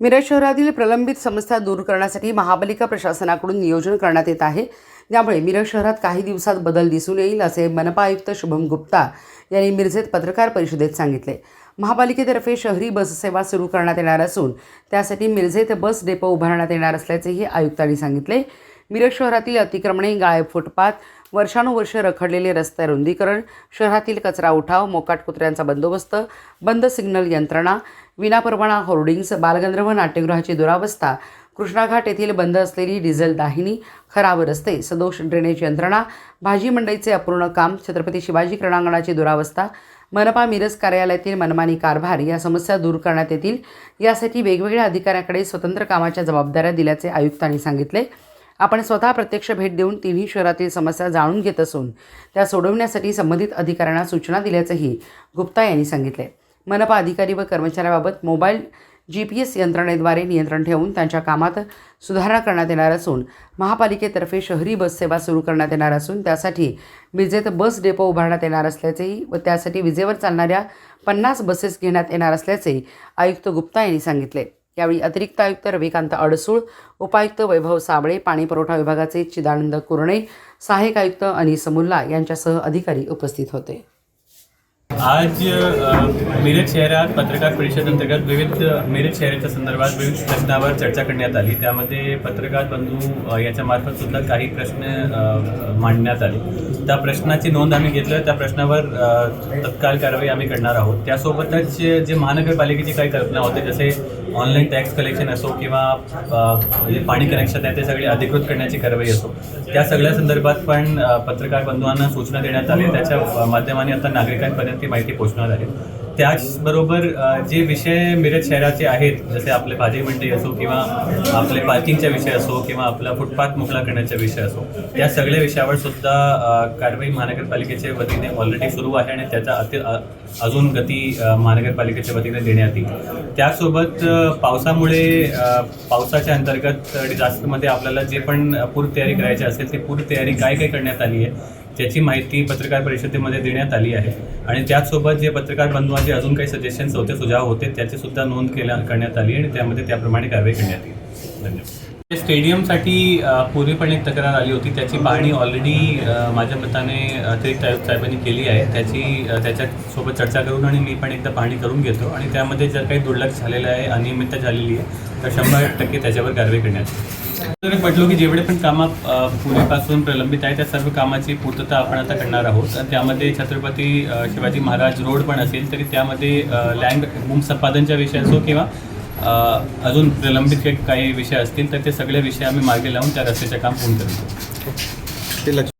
मिरज शहरातील प्रलंबित समस्या दूर करण्यासाठी महापालिका प्रशासनाकडून नियोजन करण्यात येत आहे. त्यामुळे मिरज शहरात काही दिवसात बदल दिसून येईल असे मनपा आयुक्त शुभम गुप्ता यांनी मिरजेत पत्रकार परिषदेत सांगितले. महापालिकेतर्फे शहरी बससेवा सुरू करण्यात येणार असून त्यासाठी मिरजेत बस डेपो उभारण्यात येणार असल्याचेही आयुक्तांनी सांगितले. मिरज शहरातील अतिक्रमणे गायब फुटपाथ वर्षानुवर्ष रखडलेले रस्ते रुंदीकरण शहरातील कचरा उठाव मोकाट कुत्र्यांचा बंदोबस्त बंद सिग्नल यंत्रणा विनापरवाना होर्डिंग्स बालगंधर्व नाट्यगृहाची दुरावस्था कृष्णाघाट येथील बंद असलेली डिझेल दाहिनी खराब रस्ते सदोष ड्रेनेज यंत्रणा भाजी मंडईचे अपूर्ण काम छत्रपती शिवाजी क्रीडांगणाची दुरावस्था मनपा मिरज कार्यालयातील मनमानी कारभार या समस्या दूर करण्यात येतील यासाठी वेगवेगळ्या अधिकाऱ्याकडे स्वतंत्र कामाच्या जबाबदाऱ्या दिल्याचे आयुक्तांनी सांगितले. आपण स्वतः प्रत्यक्ष भेट देऊन तिन्ही शहरातील समस्या जाणून घेत असून त्या सोडवण्यासाठी संबंधित अधिकाऱ्यांना सूचना दिल्याचंही गुप्ता यांनी सांगितले मनपा अधिकारी व कर्मचाऱ्याबाबत मोबाईल जी पी एस यंत्रणेद्वारे नियंत्रण ठेवून त्यांच्या कामात सुधारणा करण्यात येणार असून महापालिकेतर्फे शहरी बससेवा सुरू करण्यात येणार असून त्यासाठी विजेत बस डेपो उभारण्यात येणार असल्याचेही व त्यासाठी विजेवर चालणाऱ्या पन्नास बसेस घेण्यात येणार असल्याचे आयुक्त गुप्ता यांनी सांगितले यावेळी अतिरिक्त आयुक्त रविकांत अडसूळ उपायुक्त वैभव साबळे पाणीपुरवठा विभागाचे चिदानंद कुरणे सहाय्यक आयुक्त अनिस मुल्ला यांच्यासह अधिकारी उपस्थित होते. आज मिरज शहरात पत्रकार परिषद अंतर्गत विविध मिरज शहराच्या संदर्भात विविध प्रश्नावर चर्चा करण्यात आली. त्यामध्ये पत्रकार बंधू याच्यामार्फत याच्या मार्फत सुद्धा काही प्रश्न मांडण्यात आले. त्या प्रश्नाची नोंद आम्ही घेतलं त्या प्रश्नावर तत्काळ कारवाई आम्ही करणार आहोत. त्यासोबतच जे महानगरपालिकेची काही कल्पना होते जसे ऑनलाईन टॅक्स कलेक्शन असो किंवा जे पाणी कनेक्शन आहे ते सगळे अधिकृत करण्याची कारवाई असो त्या सगळ्या संदर्भात पण पत्रकार बंधूंना सूचना देण्यात आली. त्याच्या माध्यमाने आता नागरिकांपर्यंत माहिती पोचणार आहे. त्याचबरोबर जे विषय मिरज शहराचे आहेत जसे आपले भाजी मंडई असो किंवा आपले पार्किंगचा विषय असो किंवा आपला फुटपाथ मोकळा करण्याचा विषय असो या सगळ्या विषयावर सुद्धा कारवाई महानगरपालिकेच्या वतीने ऑलरेडी सुरू आहे आणि त्याचा अति अजून गती महानगरपालिकेच्या वतीने देण्यात येईल. त्यासोबत पावसामुळे पावसाच्या अंतर्गत डिझास्टरमध्ये आपल्याला जे पण पूर्वतयारी करायची असेल ती पूर्वतयारी काय काय करण्यात आली आहे त्याची माहिती पत्रकार परिषदेमध्ये देण्यात आली आहे. आणि त्याचसोबत जे पत्रकार बंधूंचे अजून काही सजेशन्स होते सुझाव होते त्याची सुद्धा नोंद केल्या करण्यात आली आणि त्यामध्ये त्याप्रमाणे कारवाई करण्यात येईल. धन्यवाद. स्टेडियमसाठी पूर्वी पण एक तक्रार आली होती त्याची पाहणी ऑलरेडी माझ्या मताने अतिरिक्त आयुक्त साहेबांनी केली आहे. त्याची त्याच्यासोबत चर्चा करून आणि मी पण एकदा पाहणी करून घेतो. आणि त्यामध्ये जर काही दुर्लक्ष झालेलं आहे अनियमितता झालेली आहे तर शंभर टक्के त्याच्यावर कारवाई करण्यात येईल. म्हटलो की जेवढे पण कामं पूर्वीपासून प्रलंबित आहे त्या सर्व कामाची पूर्तता आपण आता करणार आहोत. त्यामध्ये छत्रपती शिवाजी महाराज रोड पण असेल तरी त्यामध्ये लँड भूमसंपादनचा विषय असो किंवा अजून प्रलंबित काही काही विषय असतील तर ते सगळे विषय आम्ही मागे लावून त्या रस्त्याचं काम पूर्ण करतो. ते लक्ष